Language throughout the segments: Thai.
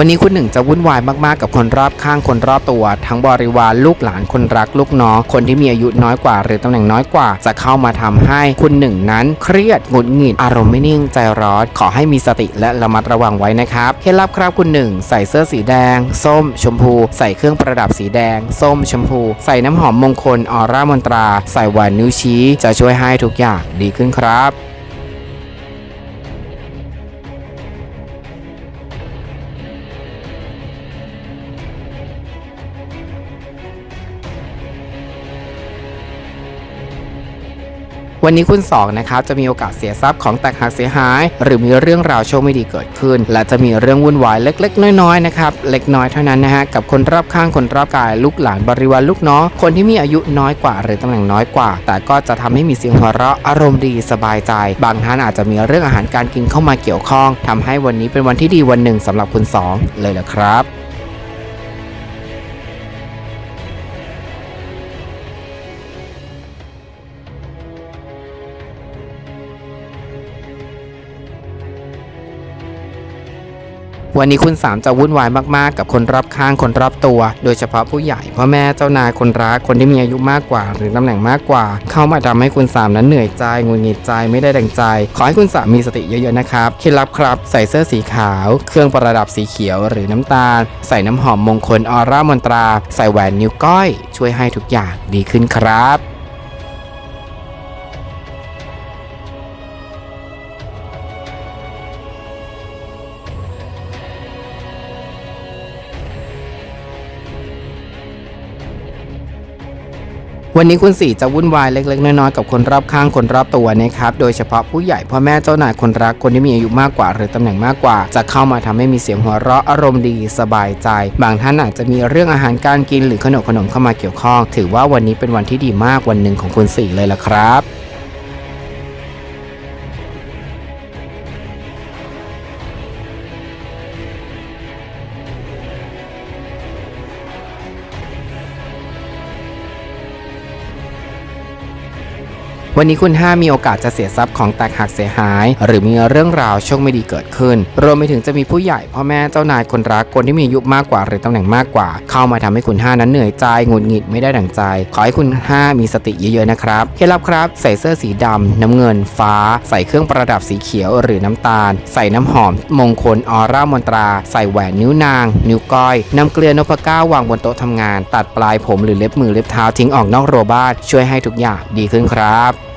วันนี้คุณหนึ่งจะวุ่นวายมากๆกับคนรอบข้างคนรอบตัว ทั้งบริวารลูกหลานคนรักลูกน้องคนที่มีอายุน้อยกว่า หรือตำแหน่งน้อยกว่า จะเข้ามาทำให้คุณหนึ่งนั้นเครียดหงุดหงิดอารมณ์ไม่นิ่งใจร้อนขอให้มีสติและระมัดระวังไว้นะครับเคล็ดลับครับคุณหนึ่งใส่เสื้อสีแดง ส้ม ชมพู ใส่เครื่องประดับสีแดง ส้มชมพู ใส่น้ำหอมมงคลออร่ามนตรา ใส่หวนนิ้วชี้ จะช่วยให้ทุกอย่างดีขึ้นครับ วันนี้คุณสองนะครับจะมีโอกาสเสียทรัพย์ของแตกหักเสียหาย หรือมีเรื่องราวโชคไม่ดีเกิดขึ้น และจะมีเรื่องวุ่นวายเล็ก ๆ น้อยๆนะครับเล็กน้อยเท่านั้นนะฮะกับคนรอบข้างคนรอบกายลูกหลานบริวารลูกน้องคนที่มีอายุน้อยกว่า หรือตำแหน่งน้อยกว่า แต่ก็จะทำให้มีเสียงหัวเราะอารมณ์ดีสบายใจ บางท่านอาจจะมีเรื่องอาหารการกินเข้ามาเกี่ยวข้องทำให้วันนี้เป็นวันที่ดีวันหนึ่งสำหรับคุณสองเลยละครับ วันนี้คุณสามจะวุ่นวายมากๆ กับคนรอบข้างคนรอบตัว โดยเฉพาะผู้ใหญ่พ่อแม่เจ้านายคนรักคนที่มีอายุมากกว่า หรือตำแหน่งมากกว่า เข้ามาทำให้คุณสามนั้นเหนื่อยใจงุนงิดใจไม่ได้ดังใจ ขอให้คุณสามมีสติเยอะๆนะครับเคล็ดลับครับ ใส่เสื้อสีขาว เครื่องประดับสีเขียวหรือน้ำตาล ใส่น้ำหอมมงคลออร่ามนตรา ใส่แหวนนิ้วก้อย ช่วยให้ทุกอย่างดีขึ้นครับ วันนี้คุณสี่จะวุ่นวายเล็กๆ น้อยๆ กับคนรอบข้างคนรอบตัวนะครับ โดยเฉพาะผู้ใหญ่พ่อแม่เจ้านายคนรักคนที่มีอายุมากกว่า หรือตำแหน่งมากกว่า จะเข้ามาทำให้มีเสียงหัวเราะอารมณ์ดีสบายใจ บางท่านอาจจะมีเรื่องอาหารการกินหรือขนมขนมเข้ามาเกี่ยวข้อง ถือว่าวันนี้เป็นวันที่ดีมากวันหนึ่งของคุณสี่เลยละครับ วันนี้คุณ 5 มีโอกาสจะเสียทรัพย์ของแตกหักเสียหาย หรือมีเรื่องราวโชคไม่ดีเกิดขึ้น รวมไปถึงจะมีผู้ใหญ่พ่อแม่เจ้านายคนรักคนที่มีอายุมากกว่า หรือตำแหน่งมากกว่า เข้ามาทำให้คุณ 5 นั้นเหนื่อยใจหงุดหงิดไม่ได้ดั่งใจ ขอให้คุณ 5 มีสติเยอะๆนะครับเคล็ดลับครับใส่เสื้อสีดำน้ำเงิน ฟ้า ใส่เครื่องประดับสีเขียวหรือน้ำตาล ใส่น้ำหอม มงคลออร่ามนตรา ใส่แหวนนิ้วนาง นิ้วก้อยนำเกลือนพเก้าวางบนโต๊ะทำงาน ตัดปลายผมหรือเล็บมือเล็บเท้าทิ้งออกนอกรัวบ้านช่วยให้ทุกอย่างดีขึ้นครับ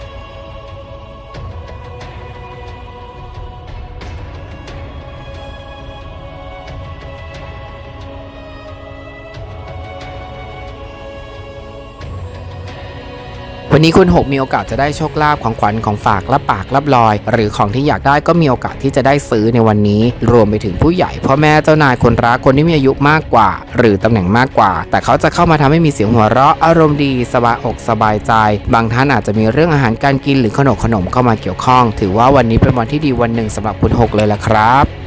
วันนี้คุณ6มีโอกาสจะได้โชคลาภของขวัญของฝากรับปากรับลอย หรือของที่อยากได้ก็มีโอกาสที่จะได้ซื้อในวันนี้ รวมไปถึงผู้ใหญ่พ่อแม่เจ้านายคนรักคนที่มีอายุมากกว่า หรือตำแหน่งมากกว่า แต่เขาจะเข้ามาทำให้มีเสียงหัวเราะอารมณ์ดีสบายอกสบายใจ บางท่านอาจจะมีเรื่องอาหารการกินหรือขนมขนมเข้ามาเกี่ยวข้อง ถือว่าวันนี้เป็นวันที่ดีวันหนึ่งสำหรับคุณ6เลยล่ะครับ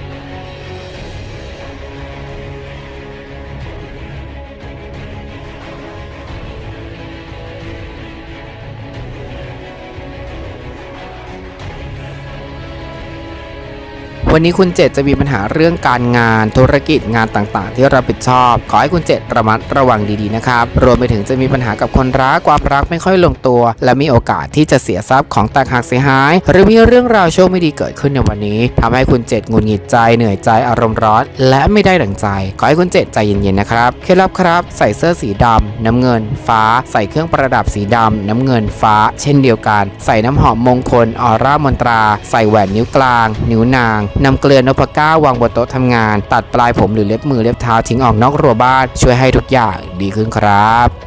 วันนี้คุณเจตจะมีปัญหาเรื่องการงานธุรกิจงานต่างๆ ที่รับผิดชอบ ขอให้คุณเจตระมัดระวังดีๆนะครับ รวมไปถึงจะมีปัญหากับคนรักความรักไม่ค่อยลงตัว และมีโอกาสที่จะเสียทรัพย์ของแตกหักเสียหาย หรือมีเรื่องราวโชคไม่ดีเกิดขึ้นในวันนี้ทำให้คุณเจตงุดหงิดใจเหนื่อยใจอารมณ์ร้อน และไม่ได้ดั่งใจ ขอให้คุณเจตใจเย็นๆนะครับเคล็ดลับครับ ใส่เสื้อสีดำน้ำเงิน ฟ้า ใส่เครื่องประดับสีดำน้ำเงินฟ้า เช่นเดียวกัน ใส่น้ำหอมมงคลออร่ามนตรา ใส่แหวนนิ้วกลาง นิ้วนางนำเกลือนพก้าวางบนโต๊ะทำงาน ตัดปลายผมหรือเล็บมือเล็บเท้าทิ้งออกนอกรั้วบ้านช่วยให้ทุกอย่างดีขึ้นครับ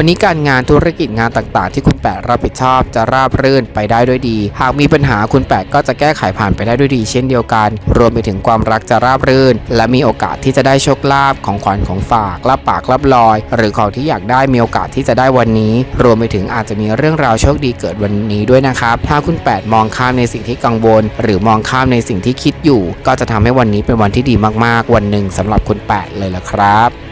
วันนี้การงานธุรกิจงานต่างๆ ที่คุณแปดรับผิดชอบจะราบรื่นไปได้ด้วยดี หากมีปัญหาคุณแปดก็จะแก้ไขผ่านไปได้ด้วยดี เช่นเดียวกัน รวมไปถึงความรักจะราบรื่น และมีโอกาสที่จะได้โชคลาภของขวัญของฝากรับปากรับลอย หรือของที่อยากได้มีโอกาสที่จะได้วันนี้ รวมไปถึงอาจจะมีเรื่องราวโชคดีเกิดวันนี้ด้วยนะครับ ถ้าคุณแปดมองข้ามในสิ่งที่กังวล หรือมองข้ามในสิ่งที่คิดอยู่ ก็จะทำให้วันนี้เป็นวันที่ดีมากๆ วันหนึ่งสำหรับคุณแปดเลยละครับ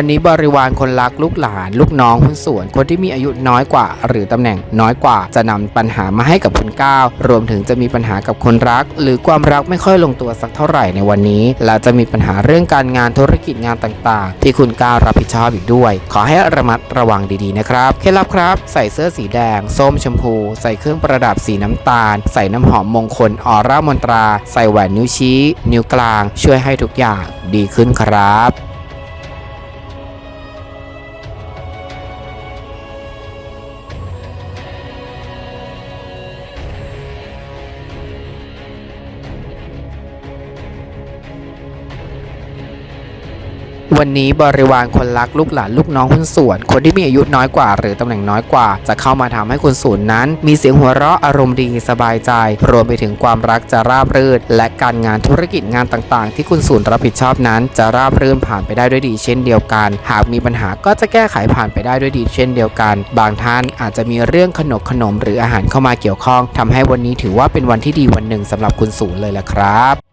วันนี้บริวารคนรักลูกหลาน ลูกน้องหุ้นส่วน คนที่มีอายุน้อยกว่า หรือตำแหน่งน้อยกว่า จะนำปัญหามาให้กับคุณก้าวรวมถึงจะมีปัญหากับคนรัก หรือความรักไม่ค่อยลงตัวสักเท่าไหร่ในวันนี้ และจะมีปัญหาเรื่องการงานธุรกิจงานต่างๆ ที่คุณก้าวรับผิดชอบอีกด้วย ขอให้ระมัดระวังดีๆนะครับเคล็ดลับครับ ใส่เสื้อสีแดง ส้มชมพู ใส่เครื่องประดับสีน้ำตาล ใส่น้ำหอมมงคลออร่ามนตรา ใส่แหวนนิ้วชี้ นิ้วกลาง ช่วยให้ทุกอย่างดีขึ้นครับ วันนี้บริวารคนรักลูกหลานลูกน้องหุ้นส่วน คนที่มีอายุน้อยกว่า หรือตำแหน่งน้อยกว่า จะเข้ามาทำให้คุณศูนย์นั้น มีเสียงหัวเราะอารมณ์ดีสบายใจ รวมไปถึงความรักจะราบรื่น และการงานธุรกิจงานต่าง ๆ ที่คุณศูนย์รับผิดชอบนั้น จะราบรื่นผ่านไปได้ด้วยดีเช่นเดียวกัน หากมีปัญหาก็จะแก้ไขผ่านไปได้ด้วยดีเช่นเดียวกัน บางท่านอาจจะมีเรื่องขนบขนมหรืออาหารเข้ามาเกี่ยวข้องทำให้วันนี้ถือว่าเป็นวันที่ดีวันหนึ่งสำหรับคุณศูนย์เลยละครับ